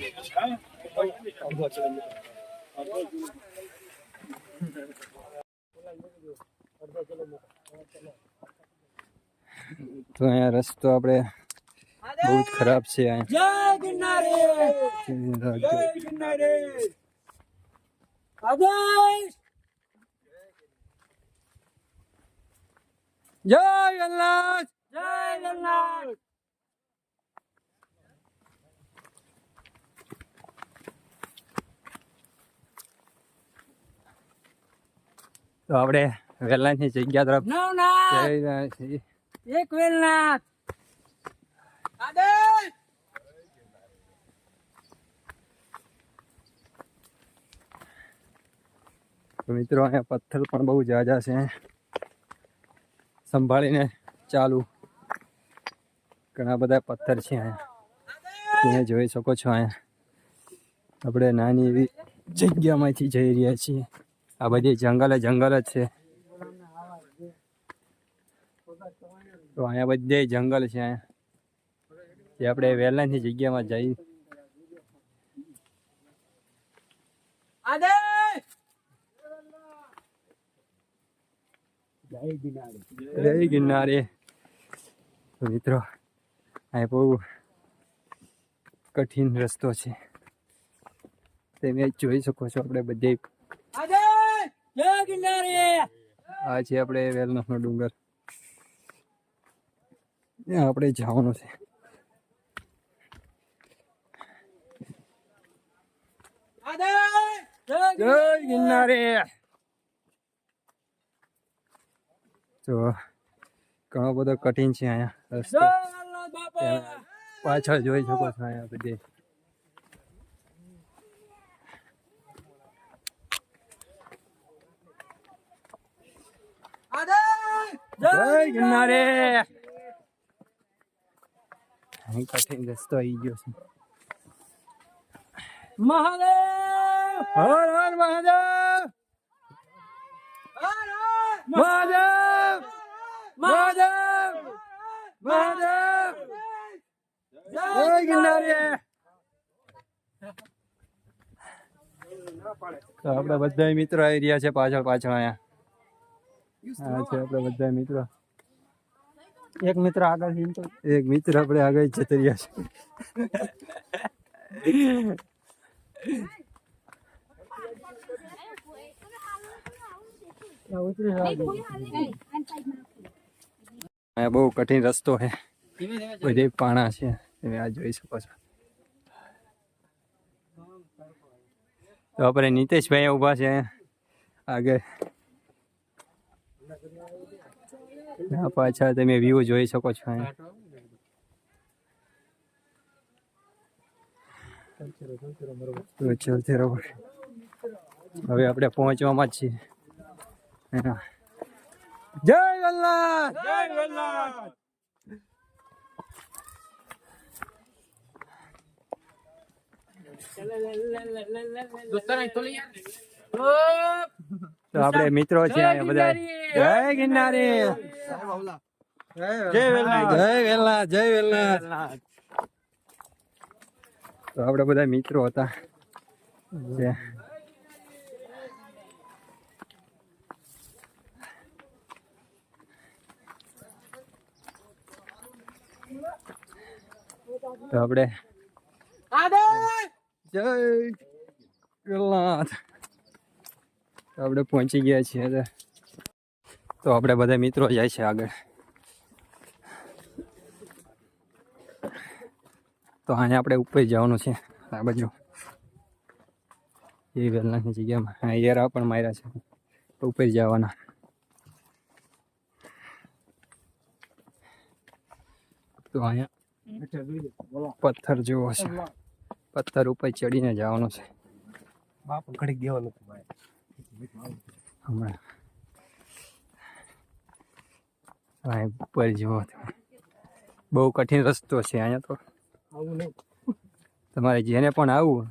તો અહીંયા રસ્તો આપણે બહુ જ ખરાબ છે જય ગિરનારી જય અહીંયા ગિરનારી આદેશ જય અલ્લાહ જય ગિરનાર તો આપણે વેલાની જગ્યા તરફ એક વેલનાથ! મિત્રો અહીંયા પથ્થર પણ બહુ જાજા છે. સંભાળીને ચાલુ. ઘણા બધા પથ્થર છે અહીંયા. તમે જોઈ શકો છો અહીંયા. આપણે નાની એવી જગ્યામાંથી જઈ રહ્યા છીએ. આ બધી જંગલ જંગલ જ છે. તો અહીંયા બધે જંગલ છે અહીંયા. જે આપણે વેલાની જગ્યામાં જઈ. જય ગિરનારે. મિત્રો અહીં બહુ કઠિન રસ્તો છે. તમે જોઈ શકો છો આપણે બધે. આ છે આપણે વેલનાથનો ડુંગર. આપણે જવાનું છે. જય જય ગિરનારે તો ઘણો બધો કઠિન છે અહીંયા રસ્તો. પાછળ જોઈ શકો છો અહીંયા બધે. જય ગિરનારે અહીં કઠિન રસ્તો આવી ગયો છે મહાદેવ હર હર મહાદેવ મહાદેવ મહાદેવ મહાદેવ જય ગિરનારે તો આપણા બધા મિત્રો આવી રહ્યા છે પાછળ પાછળ અહીંયા હા છે આપણા બધા મિત્રો. એક મિત્ર આગળ છે એક મિત્ર આપણે આગળ જતા રહ્યા છે બહુ કઠિન રસ્તો છે. બધે પાણા છે. તમે આ જોઈ શકો છો. તો આપણે નીતેશભાઈ ઊભા છે આગળ. આ પાછળ તમે વ્યૂ જોઈ શકો છો હવે આપણે પહોંચવામાં જ છીએ. જય અલ્લાહ જય વલ્લભ તો આપણે મિત્રો છે બધા. જય ગિરનારી. જય વેલા જય વેલા જય વેલા તો આપણે બધા મિત્રો હતા. તો આપણે જય તો આપણે પહોંચી ગયા છીએ. તો આપણે બધા મિત્રો જાય છે આગળ. તો અહીંયા આપણે ઉપર જવાનું છે, આ બાજુ. એ વેલનાથની જગ્યામાં. એરા પણ માર્યા છે. ઉપર જવાના. તો અહીંયા પથ્થર જેવો છે. પથ્થર ઉપર ચડીને જવાનું છે. બાપ ઘડી દેવાનું હમણાં. ઉપર જુઓ તમે. બહુ કઠિન રસ્તો છે અહીંયા તો. તમારે જેને પણ આવવું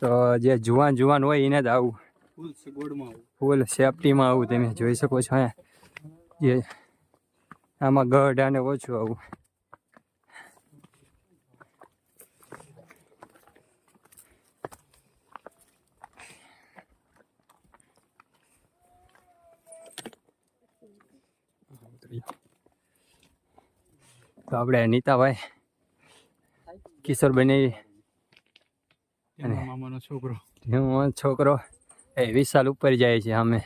તો જે જુવાન જુવાન હોય એને જ આવવું. ફૂલ ફૂલ સેફટીમાં આવું તમે જોઈ શકો છો અહીંયા. જે આમાં ગઢ અને ઓછું આવું. ઉતરી તો આપણે નીતાભાઈ કિશોરભાઈ અને મામાનો છોકરો. છોકરો એ વિશાલ ઉપર જાય છે અમે.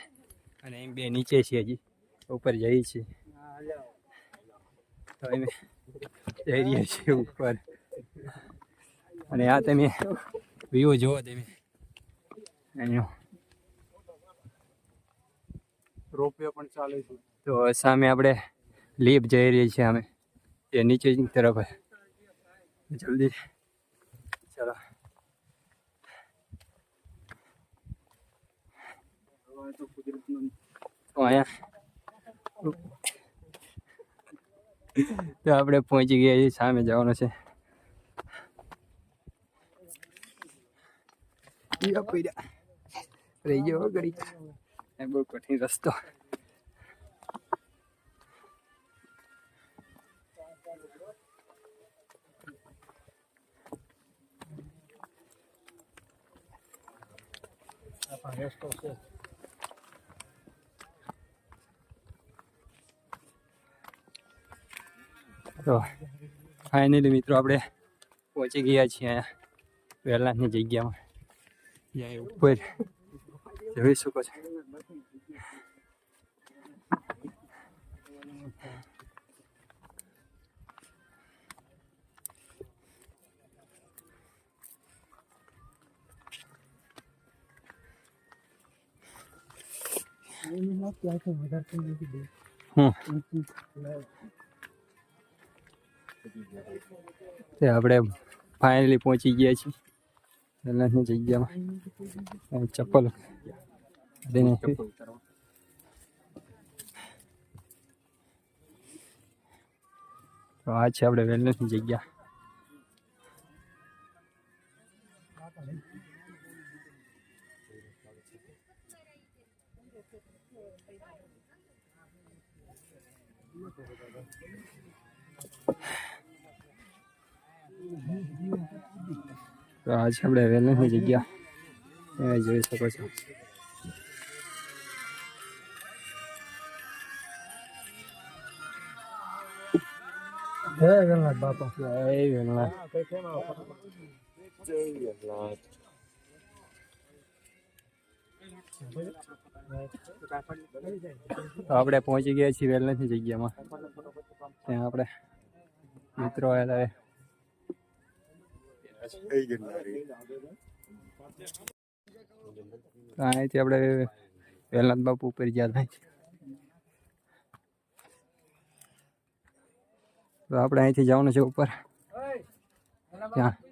અને એમ બે નીચે છીએ હજી. ઉપર જઈએ છીએ. તો અમે જઈ રહ્યા છીએ ઉપર. અને આ તમે વ્યૂ જુઓ તમે. એનો રોપવે પણ ચાલે છે. તો સામે આપણે લીપ જઈ રહી છીએ અમે. એ નીચે તરફ જલ્દી. ચાલો. તો આપણે પહોંચી ગયા છીએ, સામે જવાનું છે. રહી ગયો ઘડી બહુ કઠિન રસ્તો. રસ્તો છે તો ફાઇનલી મિત્રો આપણે પહોંચી ગયા છીએ અહીંયા વહેલાની જગ્યામાં. ત્યાં ઉપર. જોઈ શકો છો. તે આપણે ફાઇનલી પહોંચી ગયા છીએ. વહેલાની જગ્યામાં. ચપ્પલ. તો આ છે આપણે વેલનેસની જગ્યા. તો આ છે આપણે વેલનેસની જગ્યા એ જોઈ શકો છો. હે વેલનાથ બાપા. જય વેલનાથ. તો આપણે પહોંચી ગયા છીએ વેલનેસની જગ્યામાં. ત્યાં આપણે મિત્રો આવેલા અહીંથી આપણે વેલનાથ બાપુ ઉપર ગયા હતા. તો આપણે અહીંથી જવાનું છે ઉપર. ત્યાં.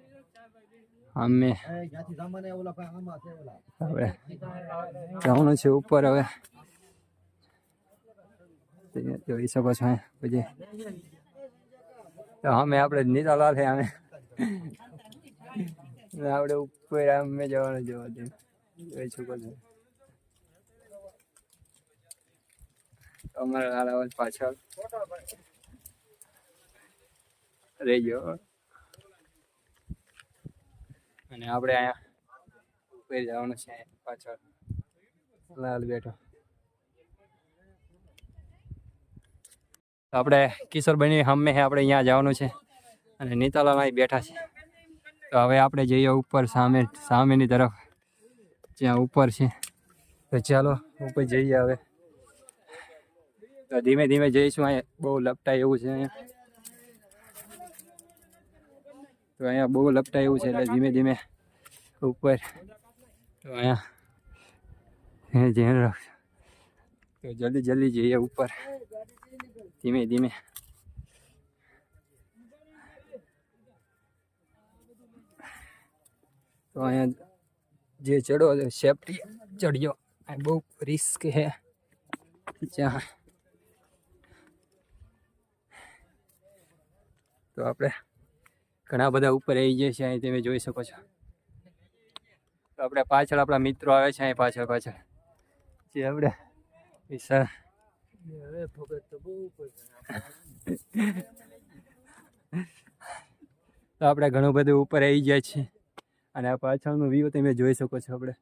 અમે હવે જવાનું છે ઉપર હવે. જોઈ શકો છો પછી અમે આપણે નીતાલાલ છે અમે આપણે ઉપર અમે જવાનું જોવા દે જોઈ શકો છો. અમારા પાછળ. રહી ગયો. અને આપણે અહીંયા ઉપર જવાનું છે પાછળ. લાલ બેઠો. આપણે કિશોરભાઈની હમે આપણે અહીંયા જવાનું છે. અને નીતાલાલ બેઠા છે. તો હવે આપણે જઈએ ઉપર સામે, સામેની તરફ. જ્યાં ઉપર છે. તો ચાલો ઉપર જઈએ હવે. તો ધીમે ધીમે જઈશું અહીંયા. બહુ લપટાય એવું છે અહીંયા. તો અહીંયા બહુ લપટાય એવું છે એટલે ધીમે ધીમે ઉપર. તો અહીંયા ધ્યાન રાખજો તો જલ્દી જલ્દી જઈએ ઉપર. ધીમે ધીમે. તો અહીંયા જે ચડો સેફટી ચડ્યો. આ બહુ રિસ્ક છે. જ્યાં તો આપણે ઘણા બધા ઉપર આવી જાય છે, અહીં તમે જોઈ શકો છો. તો આપણે પાછળ આપણા મિત્રો આવે છે, અહીં પાછળ પાછળ. જે આપણે તો આપણે ઘણું બધું ઉપર આવી ગયા છીએ. અને આ પાછળનું વ્યૂ તમે જોઈ શકો છો આપણે.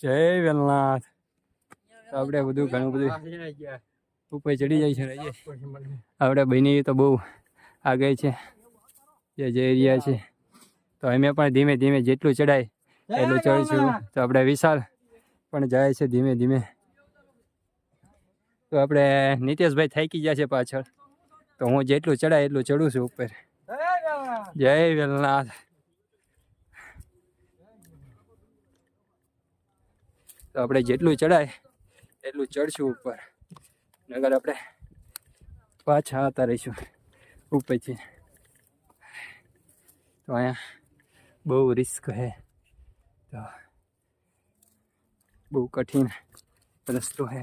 જય વેલનાથ. આપણે બધું ઘણું બધું ઉપર ચડી જાય છે આપણે બની તો બહુ આગળ છે. જે જઈ રહ્યા છે. તો અમે પણ ધીમે ધીમે જેટલું ચડાય એટલું ચડીશું. તો આપણે વિશાલ પણ જાય છે ધીમે ધીમે. તો આપણે નીતેશભાઈ થાકી ગયા છે પાછળ. તો હું જેટલું ચડાય એટલું ચડું છું ઉપર. જય વેલનાથ. તો આપણે જેટલું ચડાય એટલું ચડશું ઉપર. નગર આપણે પાછા આવતા રહીશું ઉપરથી. તો અહીંયા બહુ રિસ્ક હે. તો બહુ કઠિન રસ્તો છે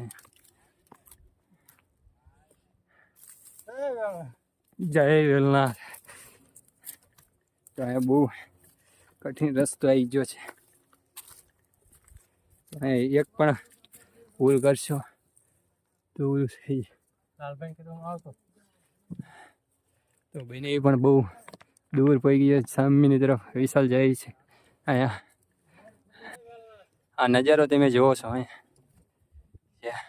જય વેલનાથ. તો અહીંયા બહુ કઠિન રસ્તો આવી ગયો છે. એક પણ ભૂલ કરશો. તો થઈ લાલભાઈ કીધું આવતો. તો બને એ પણ બહુ દૂર પડી ગયો સામેની તરફ વિશાલ જાય છે અહીંયા. આ નજારો તમે જોવો છો અહીંયા.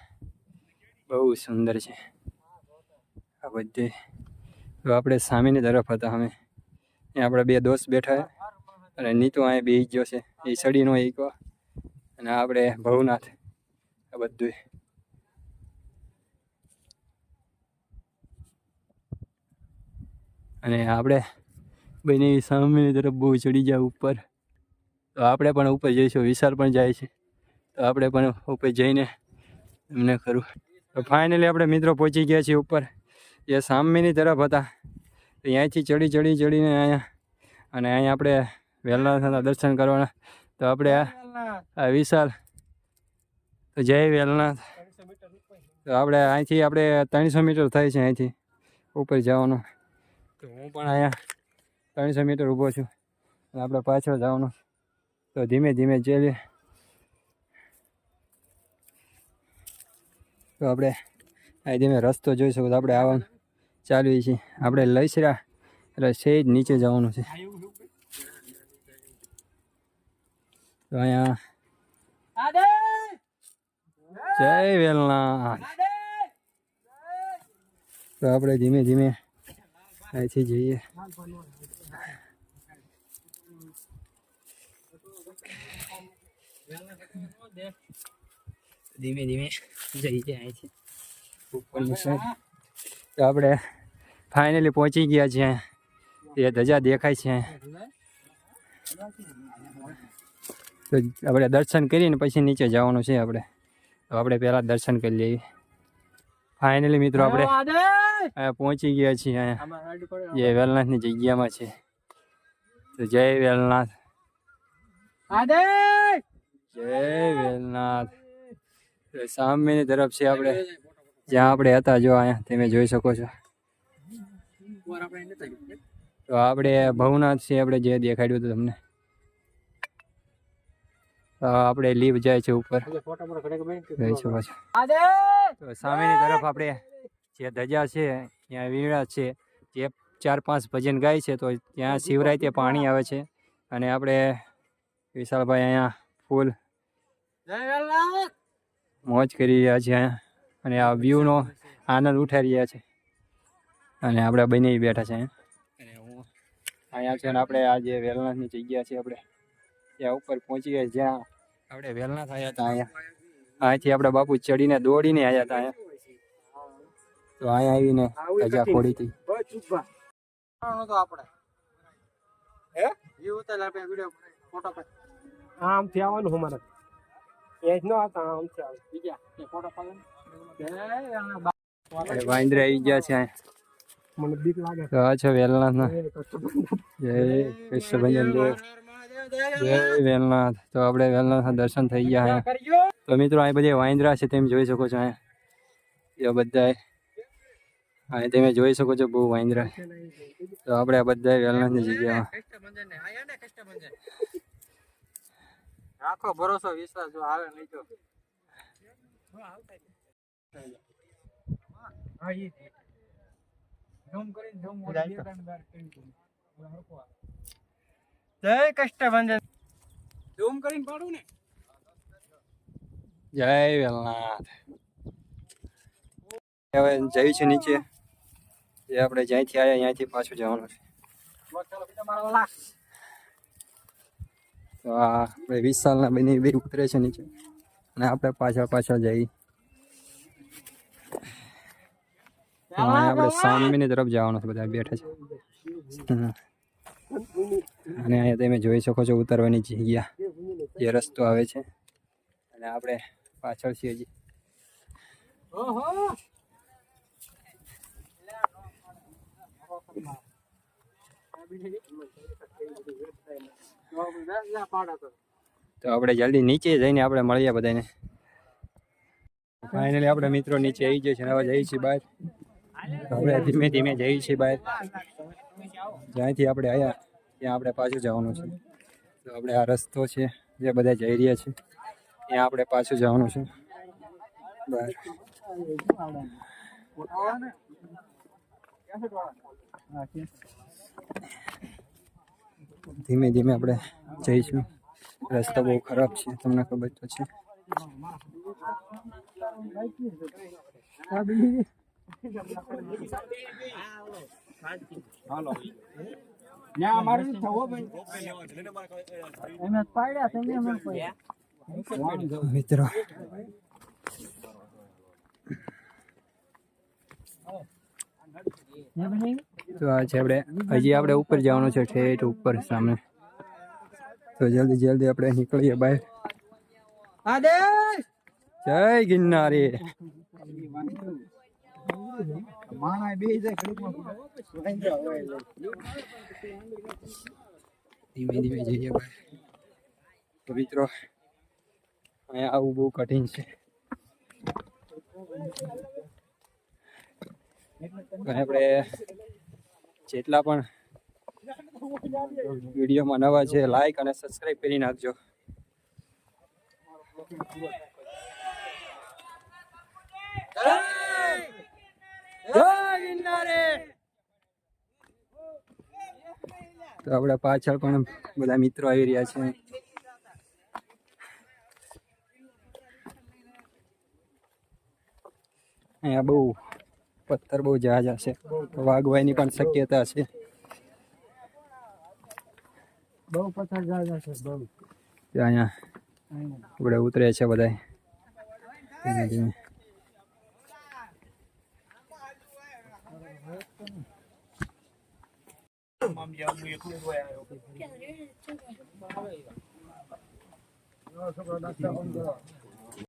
બહુ સુંદર છે. આ બધે. તો આપણે સામેની તરફ હતા અમે. અહીંયા આપણા બે દોસ્ત બેઠા અને નીતુ અહીંયા બે ગયો છે. એ સડીનો એક. અને આપણે ભવનાથ. આ બધું અને આપણે બંને સામેની તરફ બહુ ચડી જાય ઉપર. તો આપણે પણ ઉપર જઈશું, વિશાલ પણ જાય છે. તો આપણે પણ ઉપર જઈને એમને ખરું. તો ફાઇનલી આપણે મિત્રો પહોંચી ગયા છીએ ઉપર. એ સામેની તરફ હતા. તો અહીંયાથી ચડી ચડી, ચડીને અહીંયા અને અહીંયા આપણે વેલનાથના દર્શન કરવાના. તો આપણે આ વિશાલ. તો જય વેલનાથ. તો આપણે અહીંથી આપણે ત્રણસો મીટર થાય છે અહીંથી ઉપર જવાનું. તો હું પણ અહીંયા ત્રણસો મીટર ઊભો છું અને આપણે પાછળ જવાનું. તો ધીમે ધીમે ચેલીએ. તો આપણે અહીં ધીમે રસ્તો જોઈ શકો તો આપણે આવવાનું ચાલીએ છીએ. આપણે લઈશરા એટલે સેજ નીચે જવાનું છે. તો અહીંયા જય વેલના તો આપણે ધીમે ધીમે અહીંથી જઈએ. ધીમે ધીમે જઈએ અહીંથી. તો આપણે ફાઇનલી પહોંચી ગયા છીએ. એ ધજા દેખાય છે. તો આપણે દર્શન કરીને પછી નીચે જવાનું છે આપણે. તો આપણે પહેલાં દર્શન કરી લઈએ. ફાઇનલી મિત્રો આપણે પહોંચી ગયા છીએ અહીંયા. જે વેલનાથની જગ્યામાં છે. તો જય વેલનાથ. જય વેલનાથ. સામેની તરફ છે આપણે. જ્યાં આપણે હતા જો અહીંયા તમે જોઈ શકો છો. તો આપણે ભવનાથ છે આપણે જે દેખાડ્યું હતું તમને. આપણે લીવ જાય છે ઉપર. શકો છો. તો સામેની તરફ આપણે જે ધજા છે ત્યાં વીણા છે. જે ચાર પાંચ ભજન ગાય છે તો ત્યાં શિવરાય પાણી આવે છે. અને આપણે વિશાલભાઈ અહીંયા ફૂલ મોજ કરી રહ્યા છે અહીંયા. અને આ વ્યૂનો આનંદ ઉઠાવી રહ્યા છે. અને આપણે બંને બેઠા છે અહીંયા. અને હું અહીંયા છે ને આપણે આ જે વેલનાથની જગ્યા છે આપણે ત્યાં ઉપર પહોંચી ગયા જ્યાં આપણે વેલનાથ આવ્યા હતા અહીંયા. અહીંથી આપણે બાપુ ચડીને દોડીને આવ્યા હતા અહીંયા. તો અહીંયા આવીને અજા ખોડી હતી. આમથી આવવાનું અમારે એ જ ન આવતા આમથી આવે. બીજા ફોટો અને વાંદરા આવી ગયા છે અહીંયા. મને બીક લાગે. છે જય કૃષ્ણભંજન દેવ જય વેલનાથ. તો આપણે વેલનાથના દર્શન થઈ ગયા તો મિત્રો અહીં બધી વાંદરા છે તેમ જોઈ શકો છો અહીંયા એ બધા અહીં તમે જોઈ શકો છો બહુ વાંદરા. તો આપણે આ બધા વેલનાથની જગ્યામાં. રાખો ભરોસો વિશ્વાસ જો આવે નહીં તો. જય કષ્ટભંજન. ઝૂમ કરીને પાડું ને. જય વેલનાથ. હવે જઈ છે નીચે. જે આપણે જ્યાંથી આવ્યા ત્યાંથી પાછું જવાનું છે. તો આ આપણે વીસ સાલના બની બે ઉતરે છે નીચે. અને આપણે પાછળ પાછળ જઈ. આપણે સામેની તરફ જવાનું છે બધા બેઠા છે. અને અહીંયા તમે જોઈ શકો છો ઉતરવાની જગ્યા. જે રસ્તો આવે છે. અને આપણે પાછળ છીએ હજી. તો આપણે જલ્દી નીચે જઈને આપણે મળીએ બધાને. ફાઇનલી આપણે મિત્રો નીચે આવી જઈએ છે હવે જઈએ છીએ બહાર. આપણે ધીમે ધીમે જઈએ છીએ બહાર. જ્યાંથી આપણે આવ્યા ત્યાં આપણે પાછું જવાનું છે. તો આપણે આ રસ્તો છે, જે બધા જઈ રહ્યા છે, ત્યાં આપણે પાછું જવાનું છે. બરાબર ધીમે ધીમે આપણે જઈશું. રસ્તો બહુ ખરાબ છે, તમને ખબર તો છે. મિત્રો તો આ છે આપણે હજી આપણે ઉપર જવાનું છે ઠેઠ ઉપર સામે તો જલ્દી જલ્દી આપણે નીકળીએ બહાર. જય ગિરનારી. ધીમે ધીમે જઈએ મિત્રો, અહીંયા આવું બહુ કઠિન છે. આપણે જેટલા પણ વિડીયોમાં નવા છે લાઈક અને સબસ્ક્રાઈબ કરી નાખજો. ગિરનારી તો આપણા પાછળ પણ બધા મિત્રો આવી રહ્યા છે. અહીંયા બહુ પથ્થર બહુ જહાજ છે વાગવાની પણ શક્યતા છે. બહુ પથ્થર જહાજ હશે બહુ. અહીંયા આપણે ઉતરે છે બધા ધીમે ધીમે 妈咪，我也困过呀。感觉这个。